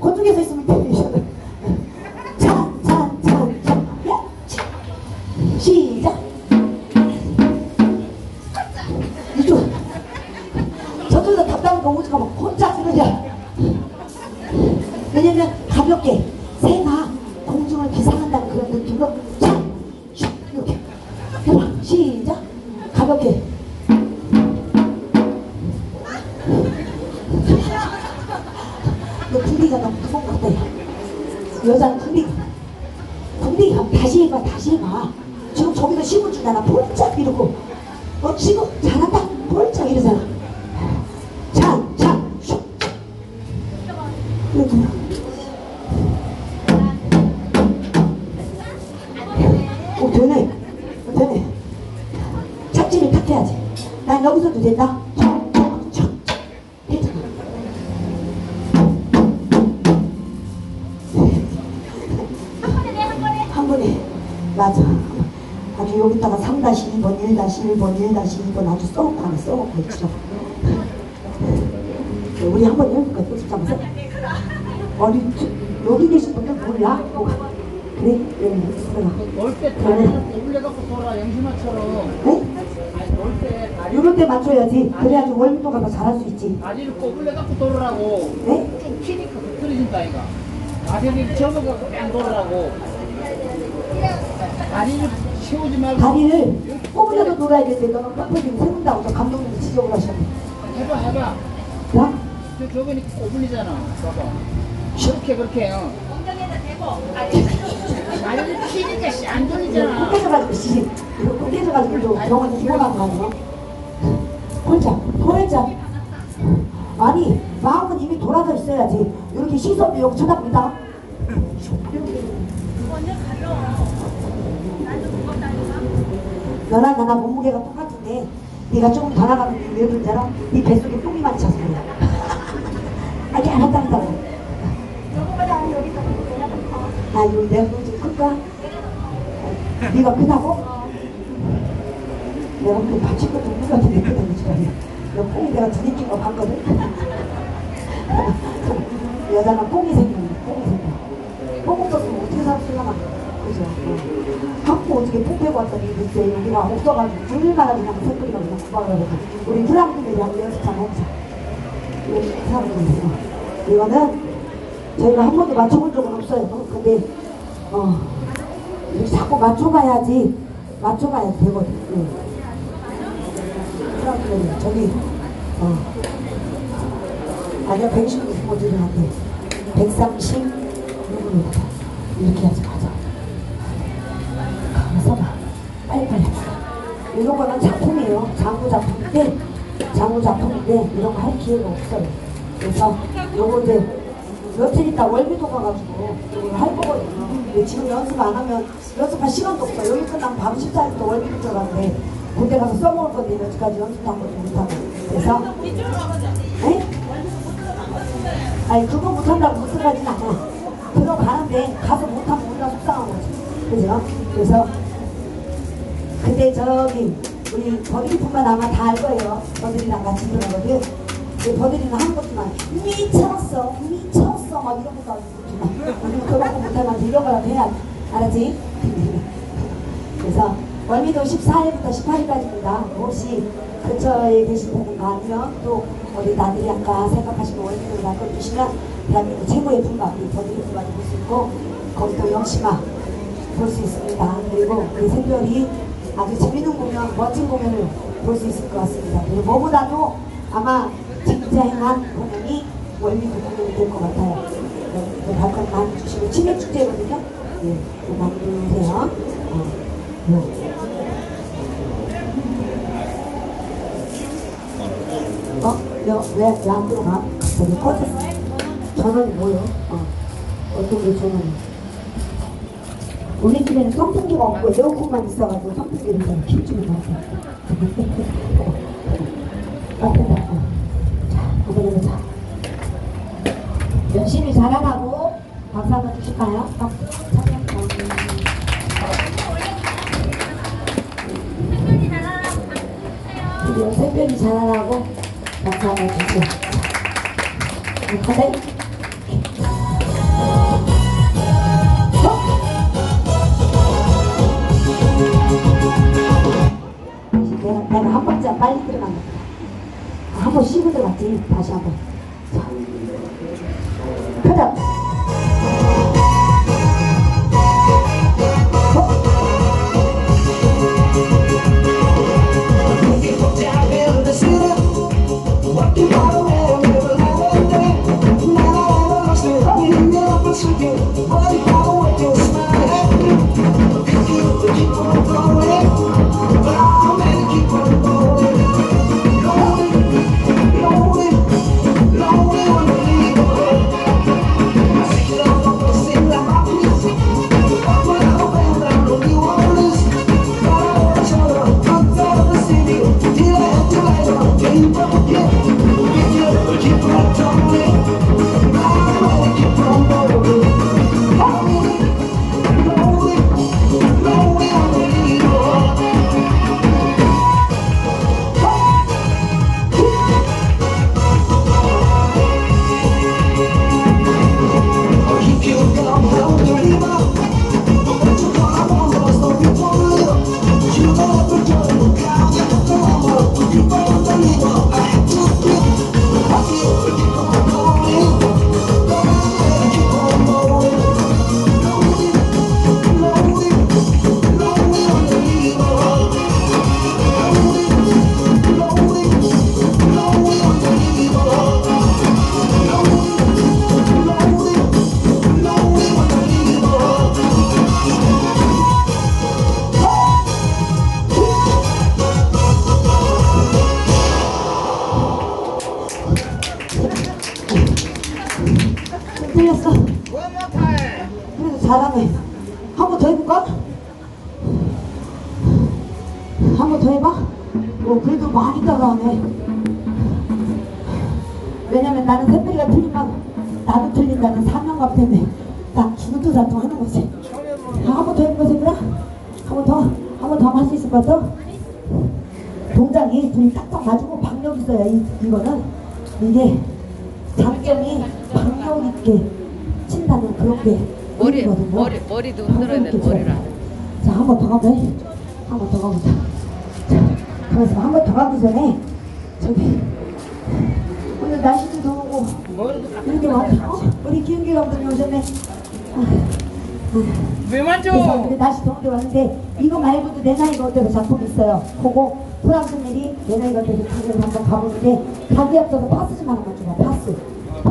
그쪽에서 있으면 되셔. 찬, 찬, 찬, 찬. 야, 치. 시작. 이쪽. 저쪽에서 거 오지가 막 혼자 그러냐. 왜냐면 가볍게 새가 공중을 기상한다는 그런 느낌으로 자, 슉 이렇게 해봐 시작 가볍게 너 군디가 너무 무거운 것 같아 여자는 군디가 군디가 다시 해봐 다시 해봐. 지금 저기서 힘을 주잖아 볼짝 이러고 어 지금 잘한다. 볼짝 이러잖아. 찬찬슉 이렇게 오 되네. 어, 되네. 착지를 탁 해야지. 난 여기서도 된다 맞아. 아주 여기다가 3-2번 1-1번 1-2번 아주 써놓고 하네 써놓고 있죠 우리 한번 해볼까 연습장에서? 어리 여기 계신 분들 몰라? 뭐, 그래 여기 있어라. 다리를 꼬불려갖고 돌아 영심아처럼. 네? 이럴 때 맞춰야지. 그래야지 월미도가 더 잘할 수 있지. 다리를 꼬불려갖고 돌으라고. 네? 좀 키니까 흐트러진다 이가 다리를 접어갖고 뺑 돌으라고 다리를 세우지 말고. 다리를 꼬부려도 놀아야 되는데 너는 빡빡이를 세운다고 저 감독님이 지적을 하셨네. 해봐 해봐. 야? 저 저거니 꼬불리잖아. 봐봐. 그렇게 그렇게. 해요 다리를 키니까 씨, 안 돌리잖아. 꼴깨져가지고 씨. 좀 병원에 입원한 거 아니야? 홀짝 홀짝 아니 마음은 이미 돌아서 있어야지. 이렇게 시선도 여기 쳐다본다 너랑 나랑 몸무게가 똑같은데 네가 조금 더 나가면 왜 그런지 알아? 네 뱃속에 똥이 많이 차서 그래 아니 알았다 알았다 아 이거 내가 너좀 클까? 네가 크다고? 내가 그 받칠 것도 없는 것 같은데 크다고 지금 너 뽕이 내가 두개 낀거 봤거든? 여자가 뽕이 생기는 뽕이 생겨 뽕 없었으면 어떻게 살았을라나 그죠? 어. 갖고 어떻게 뽕 빼고 왔더니 글쎄 여기가 없어가지고 얼마나 그냥 새끼가 그냥 구박을 해서 우리 프랑스들이 한번 연습 좀 해보자 이렇게 사람이 있어 이거는 저희가 한 번도 맞춰본 적은 없어요 근데 어 자꾸 맞춰가야지 맞춰가야 되거든 예. 프랑스들이 저기 어 아니야 119 한테 130 누구누구다 이렇게 해야지 맞아 가만 써봐 빨리 빨리. 이런 거는 작품이에요. 장구 작품인데 장구 작품인데 이런 거 할 기회가 없어요. 그래서 요거 이제 며칠 있다 월미도 가가지고 이걸 할 거거든요. 근데 지금 연습 안 하면 연습할 시간도 없어 여기 끝나면 바로 14일부터 월미도 들어가는데 그때 가서 써먹을 건데 여기까지 연습도 한 번도 못하고. 그래서 네? 아니 그거 못한다고 못 들어가진 않아 들어가는데 가서 못하면 우리가 속상한 거지. 그죠? 그래서 근데 저기 우리 버들이뿐만 아마 다 알 거예요. 버들이랑 같이 들어가거든. 근데 버들이는 한 것만 미쳤어. 미쳤어. 막 이런 것도 아니고 우리 그런 거 못하면 이런 거라도 해야 돼. 알았지? 그래서 월미도 14일부터 18일까지입니다. 혹시 근처에 계신 분인가 아니면 또 우리 나들이 아까 생각하시고 월미도를 날것 주시면 대한민국 최고의 풍광 이 버들이 풍광을 볼수 있고 거기도 영심아 볼 수 있습니다. 그리고 우리 샛별이 아주 재밌는 공연, 멋진 공연을 볼 수 있을 것 같습니다. 그리고 뭐보다도 아마 쟁쟁한 공연이 월미도 공연이 될 것 같아요. 네, 발권 많이 주시고 치맥 축제거든요. 네, 네, 많이 들으세요. 어, 네. 어? 왜, 왜 안 들어가? 갑자기 꺼졌어. 전원이 뭐요? 어. 어떤 게 전원이? 우리 집에는 선풍기가 없고 에어컨만 있어가지고 선풍기를 좀 같아요. 맞다. 자, 한번 해보자. 열심히 잘하라고 박수 한번 주실까요? 박수. 우리 새별이 잘하라고 박수 한번 주세요. 자, 한 번째 빨리 들어간 겁니다. 한 번 쉬고 들어갔지. 다시 한 번. 자. 가자. 숨겨 어? 틀렸어. 그래도 잘하네. 한 번 더 해볼까? 한 번 더 해봐? 어, 그래도 많이 따라하네. 왜냐면 나는 샛별이가 틀리면 나도 틀린다는 사명감 때문에 나 죽은 듯 안통 하는 거지. 한 번 더 해볼까, 샛별아? 한번 더? 한 번 더 할 수 있을 것 같아? 동작이 둘이 딱딱 맞고 박력 있어야 이, 이거는 이게 장점이 있게 친다는 그런 게 머리, 있거든요. 머리, 머리도 흔들어야 돼, 머리를. 자, 한 번 더 가보자. 한 번 더 가보자. 자, 가만있어. 한번 더 가기 전에, 저기, 오늘 날씨도 더우고, 이렇게 왔다. 어? 우리 기은기 감독님 오셨네. 아, 왜 만져? 우리 날씨 더운데 왔는데, 이거 말고도 내 나이가 어때서 작품이 있어요. 그거 프랑스 미리 내 나이가 어때서 작품을 한번 가보는데, 가기 앞서서 파스 좀 하나만 줘봐, 파스.